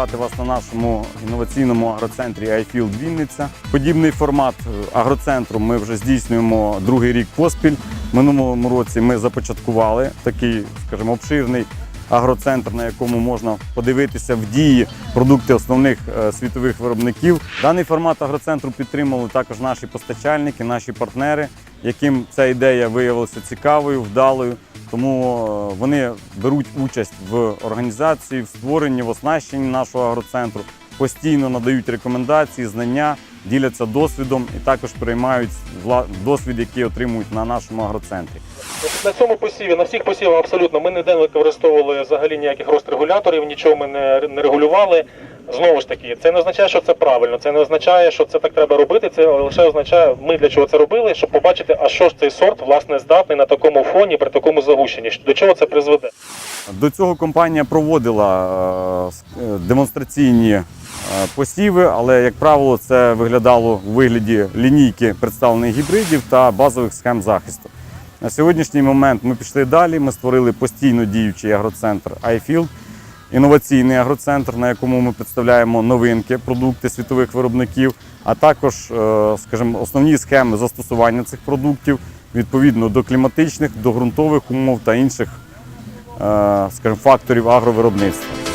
Вітати вас на нашому інноваційному агроцентрі iField Вінниця. Подібний формат е, агроцентру ми вже здійснюємо другий рік поспіль. Минулому році ми започаткували такий, скажімо, обширний агроцентр, на якому можна подивитися в дії продукти основних е, світових виробників. Даний формат агроцентру підтримали також наші постачальники, наші партнери, яким ця ідея виявилася цікавою, вдалою. Тому е, вони беруть участь в організації, в створенні, в оснащенні нашого агроцентру, постійно надають рекомендації, знання, діляться досвідом і також приймають досвід, який отримують на нашому агроцентрі. На цьому посіві, на всіх посівах абсолютно ми ніде не використовували взагалі ніяких розрегуляторів, нічого ми не регулювали. Знову ж таки, це не означає, що це правильно, це не означає, що це так треба робити. Це лише означає, ми для чого це робили, щоб побачити, а що ж цей сорт власне здатний на такому фоні при такому загущенні. До чого це призведе? До цього компанія проводила е, е, демонстраційні е, посіви, але, як правило, це виглядало у вигляді лінійки представлених гібридів та базових схем захисту. На сьогоднішній момент ми пішли далі. Ми створили постійно діючий агроцентр iField, інноваційний агроцентр, на якому ми представляємо новинки, продукти світових виробників, а також, е, скажімо, основні схеми застосування цих продуктів відповідно до кліматичних, до ґрунтових умов та інших е, скажімо, факторів агровиробництва.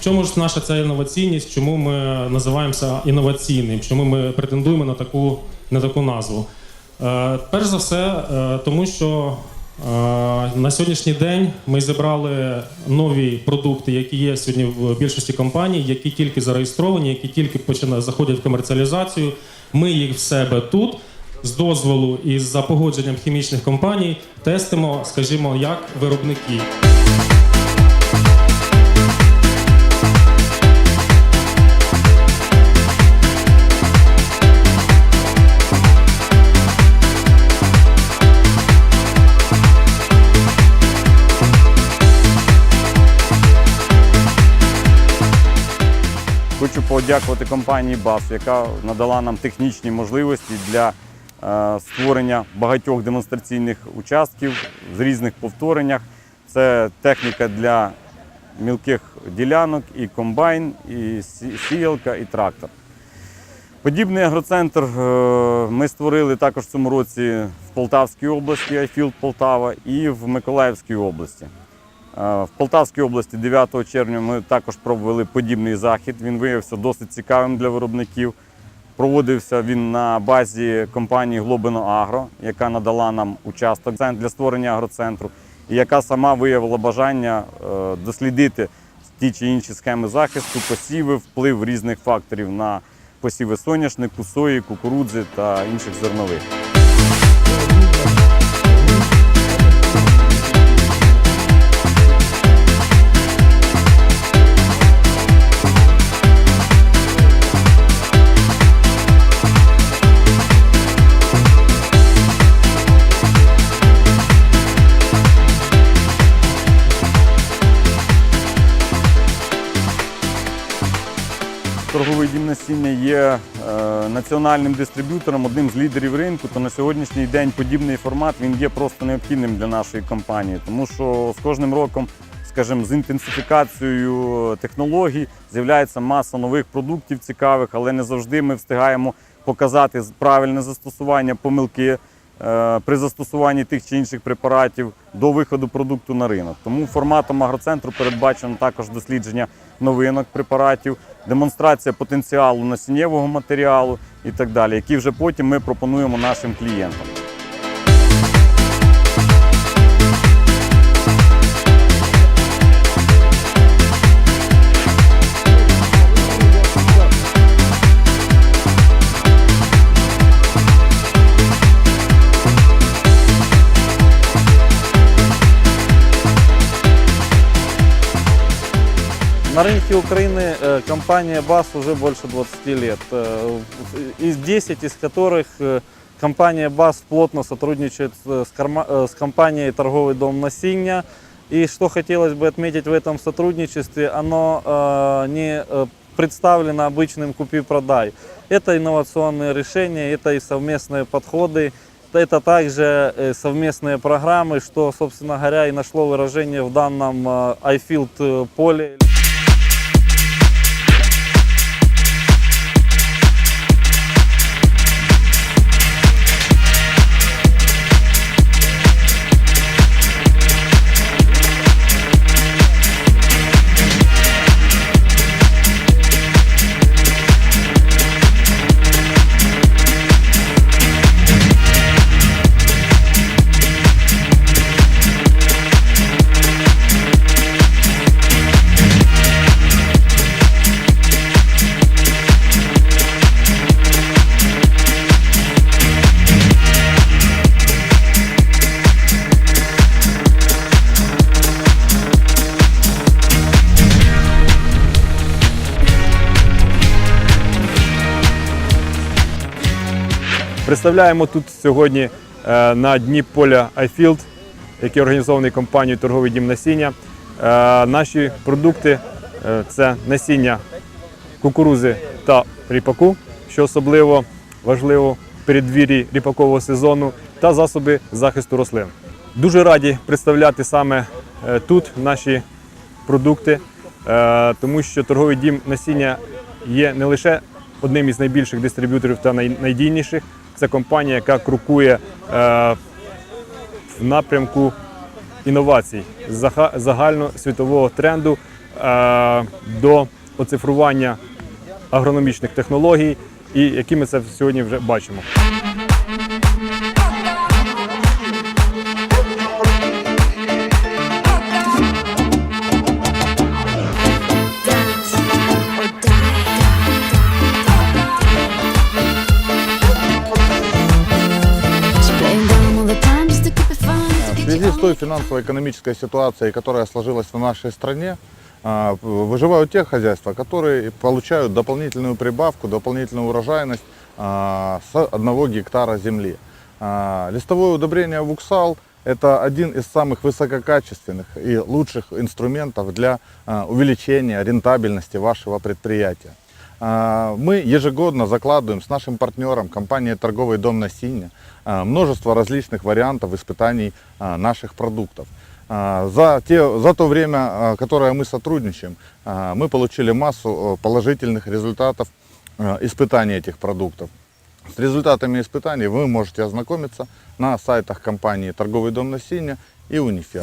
В чому ж наша ця інноваційність? Чому ми називаємося інноваційним? Чому ми претендуємо на таку на таку назву? Е, перш за все, е, тому що е, на сьогоднішній день ми зібрали нові продукти, які є сьогодні в більшості компаній, які тільки зареєстровані, які тільки починають заходять в комерціалізацію. Ми їх в себе тут. З дозволу і за погодженням хімічних компаній тестимо, скажімо, як виробники. Подякувати компанії БАС, яка надала нам технічні можливості для е, створення багатьох демонстраційних участків з різних повтореннях. Це техніка для мілких ділянок, і комбайн, і сіялка, і трактор. Подібний агроцентр е, ми створили також в цьому році в Полтавській області, iField Полтава, і в Миколаївській області. Е, В Полтавській області 9 червня ми також провели подібний захід. Він виявився досить цікавим для виробників. Проводився він на базі компанії Глобино Агро, яка надала нам участок для створення агроцентру, і яка сама виявила бажання е, дослідити ті чи інші схеми захисту, посіви, вплив різних факторів на посіви соняшнику, сої, кукурудзи та інших зернових. Національним дистриб'ютором, одним з лідерів ринку. То на сьогоднішній день подібний формат він є просто необхідним для нашої компанії, тому що з кожним роком, скажімо, з інтенсифікацією технологій з'являється маса нових продуктів цікавих, але не завжди ми встигаємо показати правильне застосування помилки е, при застосуванні тих чи інших препаратів до виходу продукту на ринок. Тому форматом агроцентру передбачено також дослідження новинок препаратів, демонстрація потенціалу насіннєвого матеріалу і так далі, які вже потім ми пропонуємо нашим клієнтам. На рынке Украины э, компания БАС уже больше 20 лет. Э, Из 10 из которых э, компания БАС плотно сотрудничает с, с корма- э, с компанией «Торговый дом Насиння». И что хотелось бы отметить в этом сотрудничестве, оно э, не э, представлено обычным купи-продай. Это инновационные решения, это и совместные подходы, это также э, совместные программы, что, собственно говоря, и нашло выражение в данном э, iField э, поле. Представляємо тут сьогодні е, на дні поля iField, який організований компанією Торговий дім насіння. Е, Наші продукти е, це насіння кукурузи та ріпаку, що особливо важливо в передвір'ї ріпакового сезону, та засоби захисту рослин. Дуже раді представляти саме тут наші продукти, тому що торговий дім насіння є не лише одним із найбільших дистриб'юторів та най- найдійніших. Це компанія, яка крокує е, в напрямку інновацій загальносвітового тренду е, до оцифрування агрономічних технологій, і які ми це сьогодні вже бачимо. Связи you с той финансово-экономической ситуацией, которая сложилась в нашей стране, а, выживают те хозяйства, которые получают дополнительную прибавку, дополнительную урожайность а, с одного гектара земли. А, Листовое удобрение Вуксал – это один из самых высококачественных и лучших инструментов для увеличения рентабельности вашего предприятия. А, Мы ежегодно закладываем с нашим партнером, компанией «Торговый дом Насиння», а, множество различных вариантов испытаний а, наших продуктов. За, те, за то время, которое мы сотрудничаем, мы получили массу положительных результатов испытаний этих продуктов. С результатами испытаний вы можете ознакомиться на сайтах компании «Торговый дом Насиння» и «Унифер».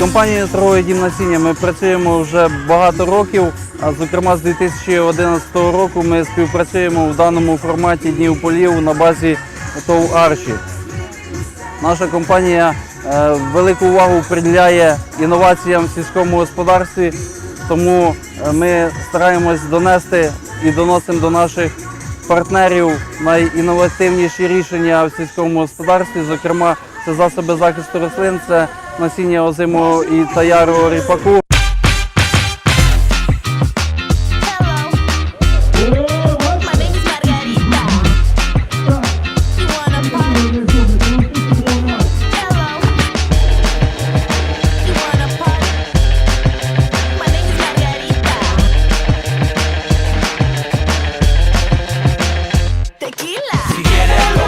Компанією «Торговий дім насіння ми працюємо вже багато років. А зокрема, з 2011 року ми співпрацюємо в даному форматі днів полів на базі ТОВ Арші. Наша компанія е, велику увагу приділяє інноваціям в сільському господарстві, тому е, ми стараємось донести і доносимо до наших партнерів найінновативніші рішення в сільському господарстві. Зокрема, це засоби захисту рослин, це насіння озимого і та ярого ріпаку. Hello.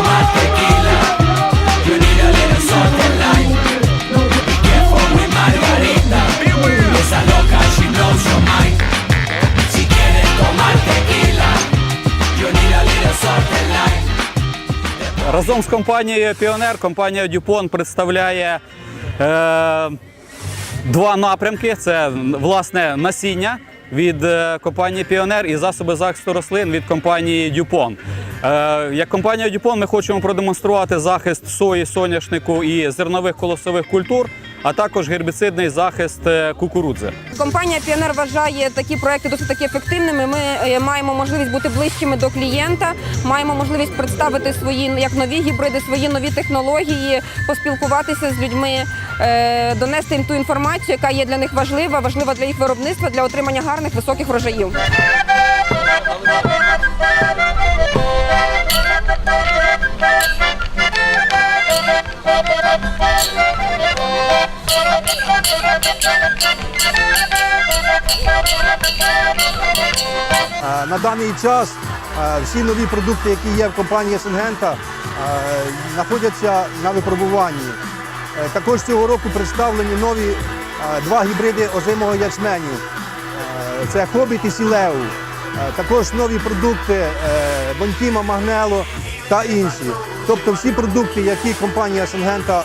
My name Разом з компанією Піонер компанія Дюпон представляє е, два напрямки: це власне насіння від е, компанії Піонер і засоби захисту рослин від компанії Дюпон. Е, як компанія Дюпон ми хочемо продемонструвати захист сої, соняшнику і зернових колосових культур. А також гербіцидний захист е, кукурудзи. Компанія Піонер вважає такі проекти досить таки ефективними. Ми е, маємо можливість бути ближчими до клієнта, маємо можливість представити свої як нові гібриди, свої нові технології, поспілкуватися з людьми, е, донести їм ту інформацію, яка є для них важлива, важлива для їх виробництва, для отримання гарних високих врожаїв. На даний час е, всі нові продукти, які є в компанії Сингента, е, знаходяться на випробуванні. Е, Також цього року представлені нові е, два гібриди озимого ячменю. Це Хобіт і Сілеу. Також нові продукти Бонтіма, Магнело та інші. Тобто всі продукти, які компанія Сингента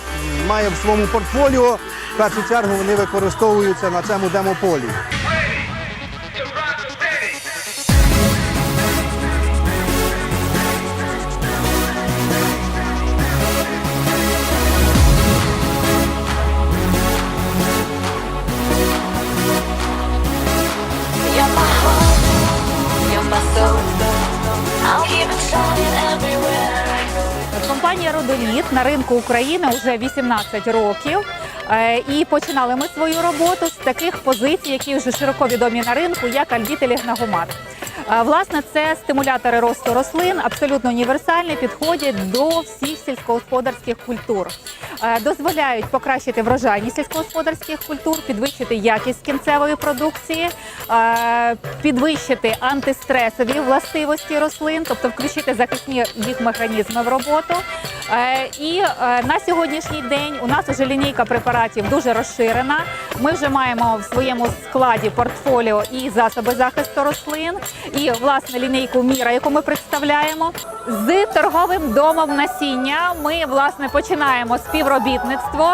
має в своєму портфоліо, в першу чергу вони використовуються на цьому демополі. Компанія Родоліт на ринку України вже 18 років. Е, І починали ми свою роботу з таких позицій, які вже широко відомі на ринку, як альбітелігнагомат. лігнагомат. Власне, це стимулятори росту рослин, абсолютно універсальні, підходять до всіх сільськогосподарських культур. Дозволяють покращити врожайність сільськогосподарських культур, підвищити якість кінцевої продукції, підвищити антистресові властивості рослин, тобто включити захисні їх механізми в роботу. Е, І е, на сьогоднішній день у нас вже лінійка препаратів дуже розширена. Ми вже маємо в своєму складі портфоліо і засоби захисту рослин, і власне лінійку міра, яку ми представляємо. З торговим домом насіння ми власне починаємо співробітництво.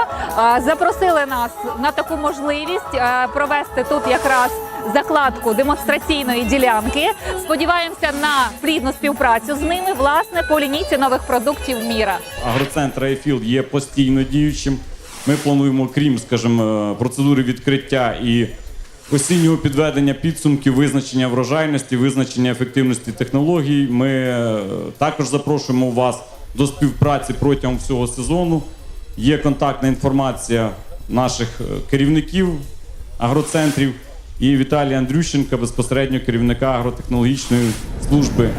Е, Запросили нас на таку можливість е, провести тут якраз закладку демонстраційної ділянки. Сподіваємося на плідну співпрацю з ними власне по лінійці нових продуктів міра. Агроцентр Айфілд є постійно діючим. Ми плануємо, крім, скажімо, процедури відкриття і постійного підведення підсумків, визначення врожайності, визначення ефективності технологій. Ми е, також запрошуємо вас до співпраці протягом всього сезону. Є контактна інформація наших е, керівників агроцентрів і Віталія Андрющенка, безпосередньо керівника агротехнологічної служби